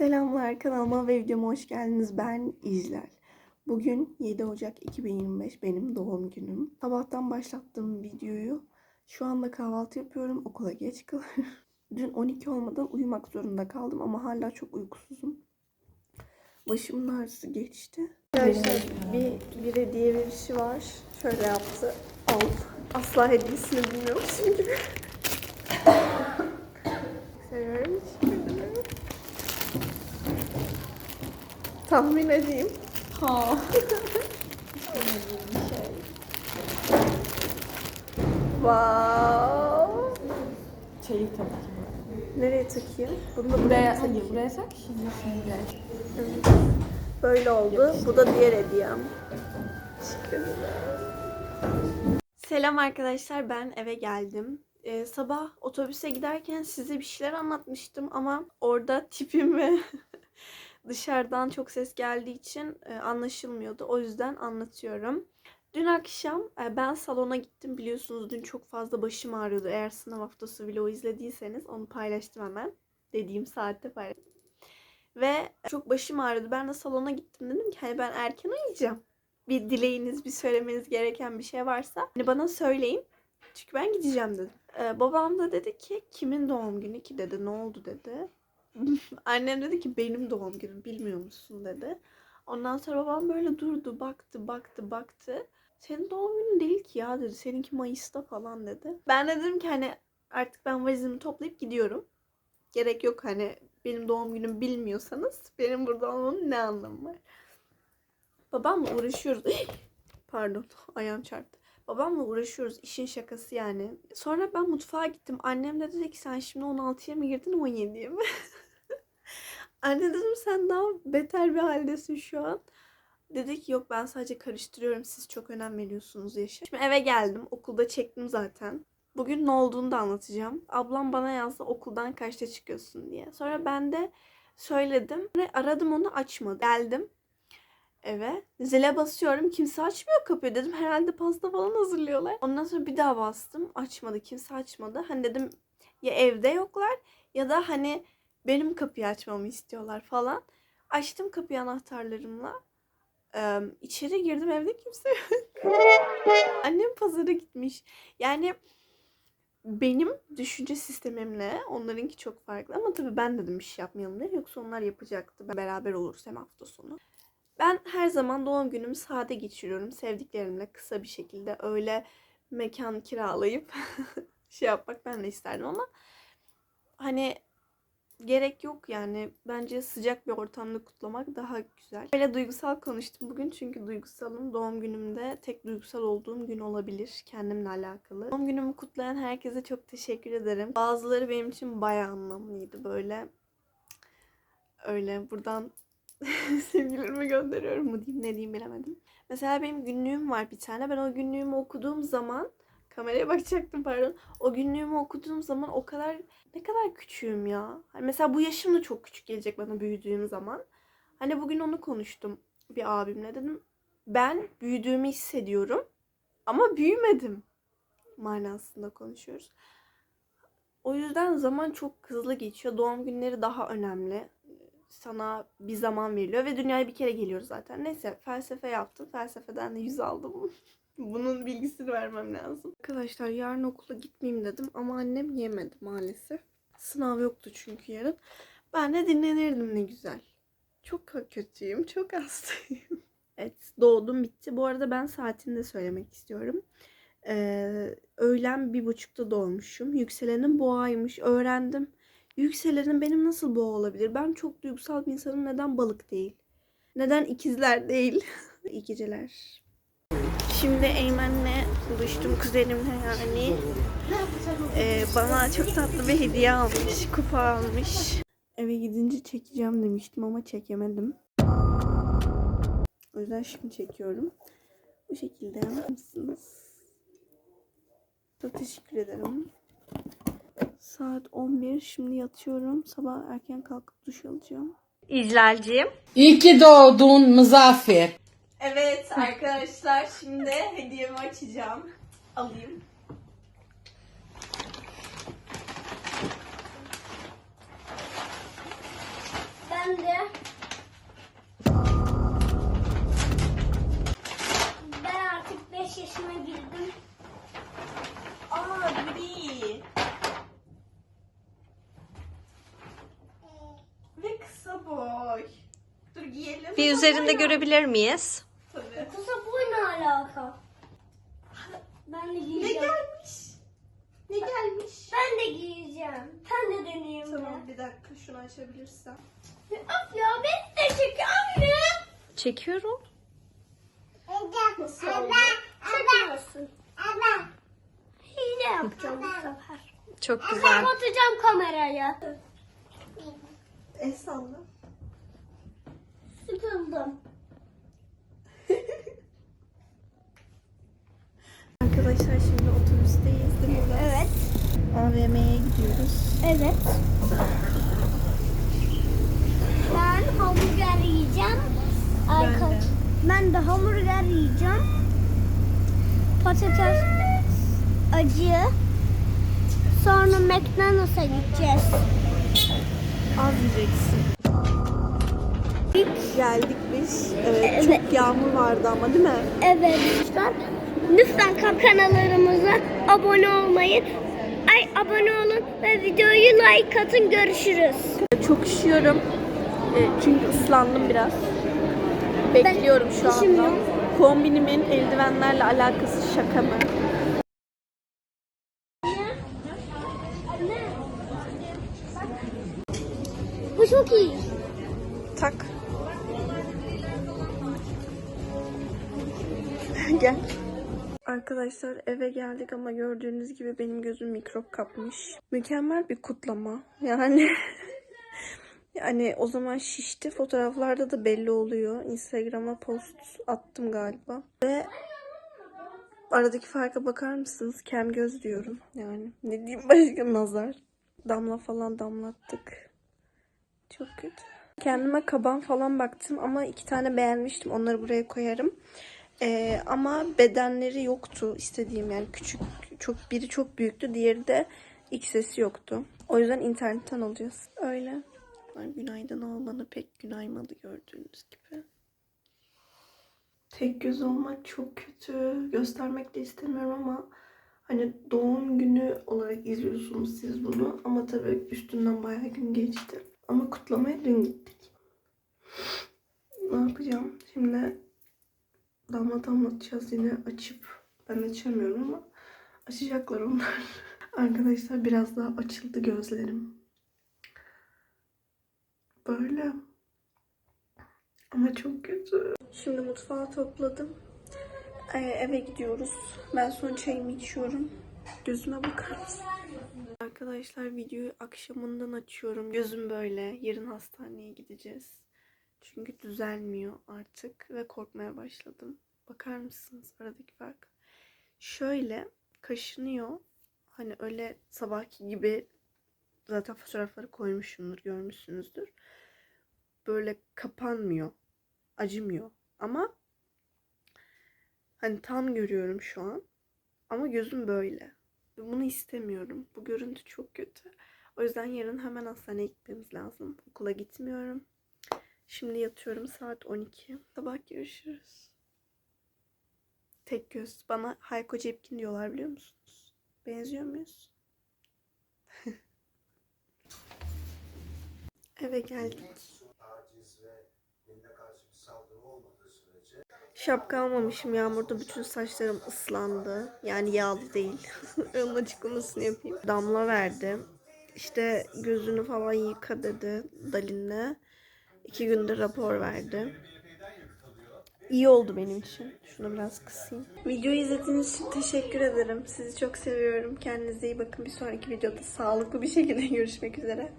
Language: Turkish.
Selamlar kanalıma ve videoma hoş geldiniz. Ben İzlal. Bugün 7 Ocak 2025 benim doğum günüm. Sabahtan başlattığım videoyu şu anda kahvaltı yapıyorum. Okula geç kalıyorum. Dün 12 olmadan uyumak zorunda kaldım ama hala çok uykusuzum. Başımın ağrısı geçti. Arkadaşlar bir, bir hediye verişi var. Şöyle yaptı. Al. Asla hediyesini bilmiyormuşum gibi. Seviyorum. Teşekkür ederim. Tahmin edeyim. Ha. Wow. Çelik tabii ki. Nereye takayım? Bunu da buraya Buraya, hayır buraya tak. Şimdi şimdi. Evet. Böyle oldu. Bu da diğer hediyem. Teşekkür ederim. Selam arkadaşlar. Ben eve geldim. Ee, sabah otobüse giderken size bir şeyler anlatmıştım ama orada tipim ve dışarıdan çok ses geldiği için e, anlaşılmıyordu. O yüzden anlatıyorum. Dün akşam e, ben salona gittim. Biliyorsunuz dün çok fazla başım ağrıyordu. Eğer sınav haftası vlogu izlediyseniz onu paylaştım hemen. Dediğim saatte paylaştım. Ve çok başım ağrıyordu. Ben de salona gittim. Dedim ki hani ben erken uyuyacağım. Bir dileğiniz, bir söylemeniz gereken bir şey varsa hani bana söyleyin. Çünkü ben gideceğim dedim. Ee, babam da dedi ki kimin doğum günü ki dedi. Ne oldu dedi. Annem dedi ki benim doğum günüm bilmiyor musun dedi. Ondan sonra babam böyle durdu baktı baktı baktı. Senin doğum günün değil ki ya dedi. Seninki Mayıs'ta falan dedi. Ben de dedim ki hani artık ben valizimi toplayıp gidiyorum. Gerek yok hani benim doğum günümü bilmiyorsanız benim burada olmamın ne anlamı var? Babamla uğraşıyoruz. Pardon ayağım çarptı. Babamla uğraşıyoruz işin şakası yani. Sonra ben mutfağa gittim. Annem de dedi ki sen şimdi 16'ya mı girdin 17'ye mi? Anne dedim sen daha beter bir haldesin şu an. Dedi ki yok ben sadece karıştırıyorum siz çok önem veriyorsunuz yaşa. Şimdi eve geldim okulda çektim zaten. Bugün ne olduğunu da anlatacağım. Ablam bana yazdı okuldan kaçta çıkıyorsun diye. Sonra ben de söyledim. Aradım onu açmadı. Geldim eve. Zile basıyorum. Kimse açmıyor kapıyı. Dedim herhalde pasta falan hazırlıyorlar. Ondan sonra bir daha bastım. Açmadı. Kimse açmadı. Hani dedim ya evde yoklar ya da hani benim kapıyı açmamı istiyorlar falan. Açtım kapıyı anahtarlarımla. Ee, içeri girdim evde kimse yok. Annem pazara gitmiş. Yani benim düşünce sistemimle onlarınki çok farklı. Ama tabii ben dedim iş yapmayalım diye. Yoksa onlar yapacaktı. Beraber oluruz hem hafta sonu. Ben her zaman doğum günümü sade geçiriyorum. Sevdiklerimle kısa bir şekilde öyle mekan kiralayıp şey yapmak ben de isterdim ama hani gerek yok yani. Bence sıcak bir ortamda kutlamak daha güzel. Böyle duygusal konuştum bugün çünkü duygusalım. Doğum günümde tek duygusal olduğum gün olabilir kendimle alakalı. Doğum günümü kutlayan herkese çok teşekkür ederim. Bazıları benim için bayağı anlamlıydı böyle. Öyle buradan sevgilerime gönderiyorum mu diyeyim ne diyeyim bilemedim. Mesela benim günlüğüm var bir tane. Ben o günlüğümü okuduğum zaman kameraya bakacaktım pardon. O günlüğümü okuduğum zaman o kadar ne kadar küçüğüm ya. Hani mesela bu yaşım da çok küçük gelecek bana büyüdüğüm zaman. Hani bugün onu konuştum bir abimle dedim. Ben büyüdüğümü hissediyorum ama büyümedim manasında konuşuyoruz. O yüzden zaman çok hızlı geçiyor. Doğum günleri daha önemli. Sana bir zaman veriliyor ve dünyaya bir kere geliyoruz zaten. Neyse felsefe yaptım. Felsefeden de yüz aldım. Bunun bilgisini vermem lazım. Arkadaşlar yarın okula gitmeyeyim dedim ama annem yemedi maalesef. Sınav yoktu çünkü yarın. Ben de dinlenirdim ne güzel. Çok kötüyüm, çok hastayım. Evet, doğdum bitti. Bu arada ben saatini de söylemek istiyorum. Ee, öğlen bir buçukta doğmuşum. Yükselenim boğaymış. Öğrendim. Yükselenin benim nasıl boğa olabilir? Ben çok duygusal bir insanım. Neden balık değil? Neden ikizler değil? İyi geceler. Şimdi Eymen'le buluştum kuzenimle yani. Ee, bana çok tatlı bir hediye almış, kupa almış. Eve gidince çekeceğim demiştim ama çekemedim. O yüzden şimdi çekiyorum. Bu şekilde mısınız? Çok teşekkür ederim. Saat 11. Şimdi yatıyorum. Sabah erken kalkıp duş alacağım. İzlalciğim. İyi ki doğdun Muzaffer. Evet arkadaşlar şimdi hediyemi açacağım. Alayım. Ben de. Ben artık 5 yaşına girdim. Abi. Ve kısa boy. Dur giyelim. Bir üzerinde görebilir miyiz? Tabii. Kısa boy ne alaka? Ben de Ne giyeceğim. gelmiş? Ne gelmiş? Ben de giyeceğim. Sen de deneyeyim Tamam mi? bir açabilirsem. Of ya beni de çek anne. Çekiyorum. Nasıl oldu? Çekmiyorsun. Hile yapacağım bu sefer. Çok güzel. Kapatacağım kamerayı. El salla. Sıkıldım. Arkadaşlar şimdi otobüsteyiz değil mi? Evet. AVM'ye gidiyoruz. Evet. Ben hamburger yiyeceğim. Arka... Ben de. Ben de hamburger yiyeceğim. Patates acı. Sonra McDonald's'a gideceğiz. Az yiyeceksin. Geldik biz. Evet, Evet. çok yağmur vardı ama değil mi? Evet. Lütfen, lütfen kanallarımıza abone olmayı, ay abone olun ve videoyu like atın. Görüşürüz. Çok üşüyorum. E, çünkü ıslandım biraz. Bekliyorum şu anda. Kombinimin eldivenlerle alakası şaka mı? Bu çok iyi. Tak. Gel. Arkadaşlar eve geldik ama gördüğünüz gibi benim gözüm mikrop kapmış. Mükemmel bir kutlama. Yani yani o zaman şişti. Fotoğraflarda da belli oluyor. Instagram'a post attım galiba. Ve aradaki farka bakar mısınız? Kem göz diyorum. Yani ne diyeyim başka nazar. Damla falan damlattık. Çok kötü. Kendime kaban falan baktım ama iki tane beğenmiştim. Onları buraya koyarım. Ee, ama bedenleri yoktu istediğim yani küçük çok biri çok büyüktü diğeri de XS'i yoktu. O yüzden internetten alacağız. Öyle. Ay, Günaydın olmanı pek günaymadı gördüğünüz gibi. Tek göz olmak çok kötü. Göstermek de istemiyorum ama hani doğum günü olarak izliyorsunuz siz bunu. Ama tabii üstünden bayağı gün geçti. Ama kutlamaya dün gittik. Ne yapacağım? Şimdi damla damlatacağız yine açıp. Ben açamıyorum ama açacaklar onlar. Arkadaşlar biraz daha açıldı gözlerim. Böyle. Ama çok kötü. Şimdi mutfağı topladım. Ee, eve gidiyoruz. Ben son çayımı içiyorum. Gözüme bakar mısın? Arkadaşlar videoyu akşamından açıyorum. Gözüm böyle. Yarın hastaneye gideceğiz. Çünkü düzelmiyor artık ve korkmaya başladım. Bakar mısınız aradaki fark? Şöyle kaşınıyor. Hani öyle sabahki gibi zaten fotoğrafları koymuşumdur, görmüşsünüzdür. Böyle kapanmıyor. Acımıyor. Ama hani tam görüyorum şu an. Ama gözüm böyle. Bunu istemiyorum. Bu görüntü çok kötü. O yüzden yarın hemen hastaneye gitmemiz lazım. Okula gitmiyorum. Şimdi yatıyorum saat 12. Sabah görüşürüz. Tek göz. Bana Hayko Cepkin diyorlar biliyor musunuz? Benziyor muyuz? Eve geldik. Şapka almamışım yağmurda bütün saçlarım ıslandı. Yani yağlı değil. Onun açıklamasını yapayım. Damla verdi. İşte gözünü falan yıka dedi Dalin'le. İki günde rapor verdi. İyi oldu benim için. Şunu biraz kısayım. Videoyu izlediğiniz için teşekkür ederim. Sizi çok seviyorum. Kendinize iyi bakın. Bir sonraki videoda sağlıklı bir şekilde görüşmek üzere.